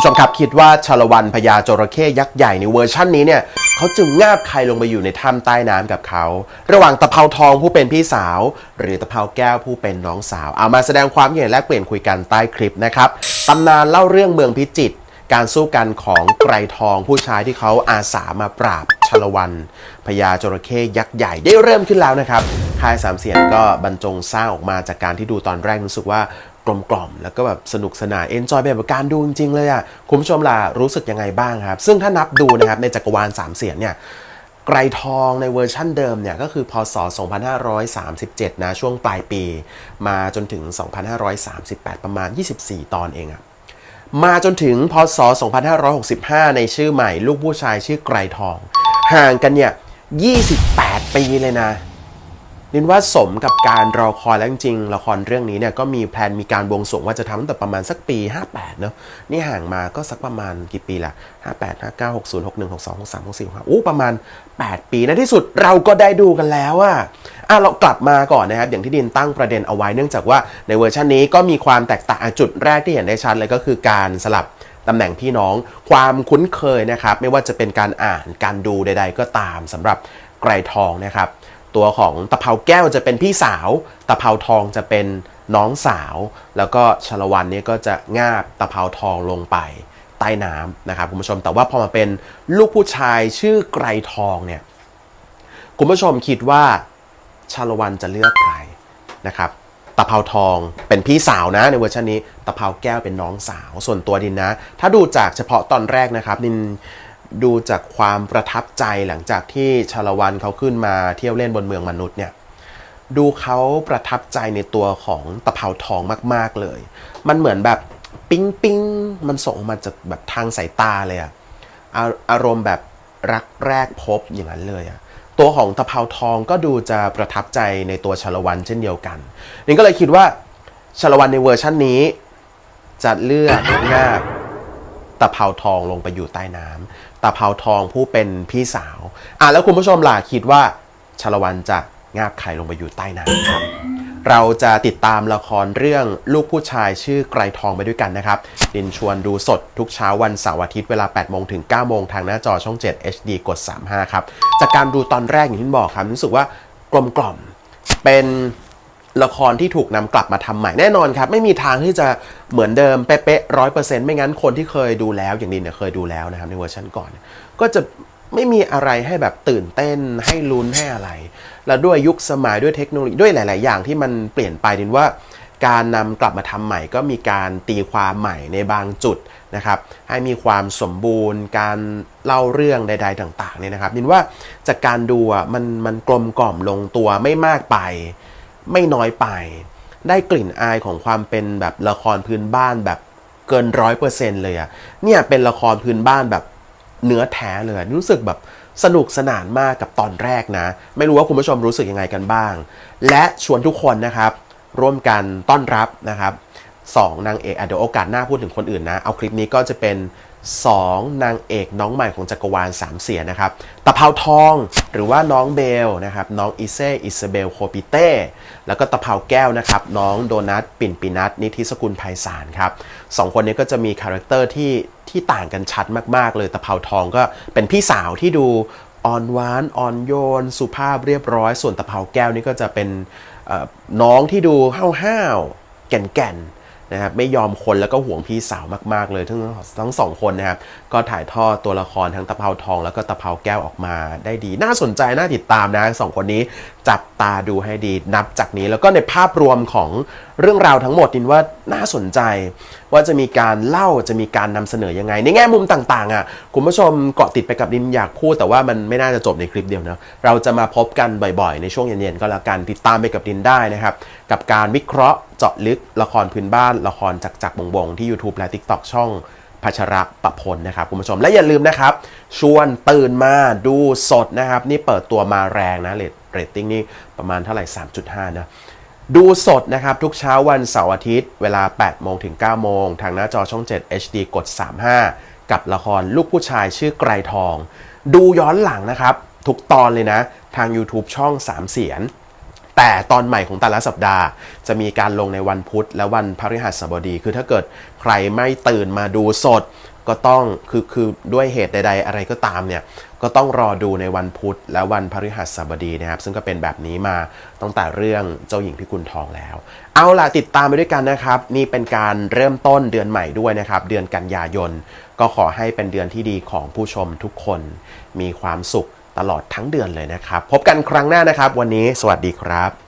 ผู้ชมครับคิดว่าชาละวันพญาจระเข้ยักษ์ใหญ่ในเวอร์ชั่นนี้เนี่ยเขาจึงงาบใครลงไปอยู่ในถ้ำใต้น้ำกับเขา ระหว่างตะเภาทองผู้เป็นพี่สาว หรือตะเภาแก้วผู้เป็นน้องสาว เอามาแสดงความเห็นและเปลี่ยนคุยกันใต้คลิปนะครับตำนานเล่าเรื่องเมืองพิจิตรการสู้กันของไกรทองผู้ชายที่เขาอาสามาปราบชาละวันพญาจระเข้ยักษ์ใหญ่ได้เริ่มขึ้นแล้วนะครับค่ายสามเสียนก็บรรจงสร้างออกมาจากการที่ดูตอนแรกรู้สึกว่า กลมกล่อมแล้วก็แบบสนุกสนานเอนจอยแบบการดูจริงๆเลยอะคุณผู้ชมล่ะรู้สึกยังไงบ้างครับ ซึ่งถ้านับดูนะครับในจักรวาลสามเสียนเนี่ยไกรทองในเวอร์ชั่นเดิมเนี่ยก็คือพศ 2537 นะช่วงปลายปี มาจนถึง 2538 ประมาณ 24 ตอนเองอะมาจนถึงพศ 2565 ในชื่อใหม่ ลูกผู้ชายชื่อไกรทอง ห่างกันเนี่ย 28 ปีเลยนะ นินว่าสมกับการรอคอยแล้วจริงๆละครเรื่องนี้เนี่ยก็มีแพลนมีการบวงสรวงว่าจะทำตั้งแต่ประมาณสักปี 58 เนอะนี่ห่างมาก็สักประมาณกี่ปีละ58 59 60 61 62 63 64 65อู้ประมาณ 8 ปีในที่สุดเราก็ได้ดูกันแล้วอะอะเรากลับมาก่อนนะครับอย่างที่ดินตั้งประเด็นเอาไว้เนื่องจากว่าในเวอร์ชันนี้ก็มีความแตกต่างจุดแรกที่เห็นได้ชัดเลยก็คือการสลับตำแหน่งพี่น้องความคุ้นเคยนะครับไม่ว่าจะเป็นการอ่านการดูใด ๆ ก็ตามสำหรับไกรทองนะครับ ตัวของตะเภาแก้วจะเป็นพี่สาว ตะเภาทองจะเป็นน้องสาว แล้วก็ชลวันเนี่ยก็จะงาบตะเภาทองลงไปใต้น้ำนะครับคุณผู้ชมแต่ว่าพอมาเป็นลูกผู้ชายชื่อไกรทองเนี่ยคุณผู้ชมคิดว่าชาลวันจะเลือกใครนะครับตะเภาทองเป็นพี่สาวนะในเวอร์ชันนี้ตะเภาแก้วเป็นน้องสาวส่วนตัวดินนะ ถ้าดูจากเฉพาะตอนแรกนะครับดิน ดูจากความประทับใจหลังจากที่ชาละวันเขาขึ้นมาเที่ยวเล่นบนเมืองมนุษย์เนี่ยดูเขาประทับใจในตัวของตะเภาทองมาก ๆเลย มันเหมือนแบบปิ๊งปิ๊งมันส่งมาจากแบบทางสายตาเลยอะอาอารมณ์แบบรักแรกพบอย่างนั้นเลยอะตัวของตะเภาทองก็ดูจะประทับใจในตัวชาละวันเช่นเดียวกันนี่ก็เลยคิดว่าชาละวันในเวอร์ชั่นนี้จะเลือกงาบ ตะเภาทองลงไปอยู่ใต้น้ำตะเภาทองผู้เป็นพี่สาวอะแล้วคุณผู้ชมล่ะคิดว่าชาละวันจะงาบใครลงไปอยู่ใต้น้ำครับเราจะติดตามละครเรื่องลูกผู้ชายชื่อไกรทองไปด้วยกันนะครับ ดินชวนดูสดทุกเช้าวันเสาร์อาทิตย์เวลา 8 โมงถึง 9 โมงทางหน้าจอช่อง 7 HD กด 35 ครับ จากการดูตอนแรกอย่างที่บอกครับ รู้สึกว่ากลมกล่อมเป็น ละครที่ถูกนำกลับมาทำใหม่แน่นอนครับ ไม่มีทางที่จะเหมือนเดิมเป๊ะร้อยเปอร์เซ็นต์ไม่งั้นคนที่เคยดูแล้วอย่างดินเนี่ยเคยดูแล้วนะครับในเวอร์ชันก่อน ก็จะไม่มีอะไรให้แบบตื่นเต้นให้ลุ้นให้อะไร แล้วด้วยยุคสมัยด้วยเทคโนโลยีด้วยหลาย ๆ อย่างที่มันเปลี่ยนไปดินว่าการนำกลับมาทำใหม่ก็มีการตีความใหม่ในบางจุดนะครับให้มีความสมบูรณ์ การเล่าเรื่องใด ๆ ต่าง ๆ เนี่ยนะครับนินว่าจากการดูอะมันมันกลมกล่อมลงตัวไม่มากไป ไม่น้อยไป ได้กลิ่นอายของความเป็นแบบละครพื้นบ้านแบบเกินร้อยเปอร์เซ็นต์เลยอะเนี่ยเป็นละครพื้นบ้านแบบเนื้อแท้เลย รู้สึกแบบสนุกสนานมากกับตอนแรกนะ ไม่รู้ว่าคุณผู้ชมรู้สึกยังไงกันบ้าง และชวนทุกคนนะครับ ร่วมกันต้อนรับนะครับ สองนางเอกอะเดี๋ยวโอกาสหน้าพูดถึงคนอื่นนะ เอาคลิปนี้ก็จะเป็น 2 นางเอกน้องใหม่ของจักรวาลสามเสียนะครับตะเภาทองหรือว่าน้องเบลนะครับน้องอิเซอิสเบลโคปิเต้แล้วก็ตะเภาแก้วนะครับน้องโดนัทปิ่นปินัทนิธิสกุลไพศาลครับสองคนนี้ก็จะมีคาแรคเตอร์ที่ที่ต่างกันชัดมากๆ เลยตะเภาทองก็เป็นพี่สาวที่ดูอ่อนหวานอ่อนโยน สุภาพเรียบร้อย ส่วนตะเภาแก้วนี่ก็จะเป็นน้องที่ดูห้าวๆแก่นๆนะครับไม่ยอมคนแล้วก็ห่วงพี่สาวมากๆเลยทั้งทั้งสองคนนะครับก็ถ่ายทอดตัวละครทั้งตะเภาทอง แล้วก็ตะเภาแก้วออกมาได้ดี น่าสนใจน่าติดตามนะสองคนนี้จับตาดูให้ดีนับจากนี้แล้วก็ในภาพรวมของ เรื่องราวทั้งหมดนินว่าน่าสนใจ ว่าจะมีการเล่าจะมีการนำเสนอยังไง ในแง่มุมต่างๆอะคุณผู้ชมเกาะติดไปกับดินอยากพูดแต่ว่ามันไม่น่าจะจบในคลิปเดียวนะเราจะมาพบกันบ่อยๆ ในช่วงเย็นๆก็แล้วกันติดตามไปกับดินได้นะครับ กับการวิเคราะห์เจาะลึกละครพื้นบ้านละครจักจักบงๆที่ YouTube และ TikTok ช่องพัชระประพลนะครับคุณผู้ชมและอย่าลืมนะครับ ชวนตื่นมาดูสดนะครับ นี่เปิดตัวมาแรงนะเรตเรตติ้งนี่ประมาณเท่าไหร่ 3.5 นะ ดูสดนะครับ ทุกเช้าวันเสาร์อาทิตย์ เวลา 8 โมงถึง 9 โมง ทางหน้าจอช่อง 7 HD กด 35 กับละครลูกผู้ชายชื่อไกรทอง ดูย้อนหลังนะครับ ทุกตอนเลยนะ ทาง YouTube ช่อง 3 เสียน แต่ตอนใหม่ของแต่ละสัปดาห์ จะมีการลงในวันพุธและวันพฤหัสบดี คือถ้าเกิดใครไม่ตื่นมาดูสดก็ต้องคือคือด้วยเหตุใด ๆ อะไรก็ตามเนี่ย ก็ต้องรอดูในวันพุธและวันพฤหัสบดีนะครับ ซึ่งก็เป็นแบบนี้มาตั้งแต่เรื่องเจ้าหญิงพิกุลทองแล้ว เอาล่ะติดตามไปด้วยกันนะครับ นี่เป็นการเริ่มต้นเดือนใหม่ด้วยนะครับ เดือนกันยายน ก็ขอให้เป็นเดือนที่ดีของผู้ชมทุกคน มีความสุขตลอดทั้งเดือนเลยนะครับ พบกันครั้งหน้านะครับ วันนี้สวัสดีครับ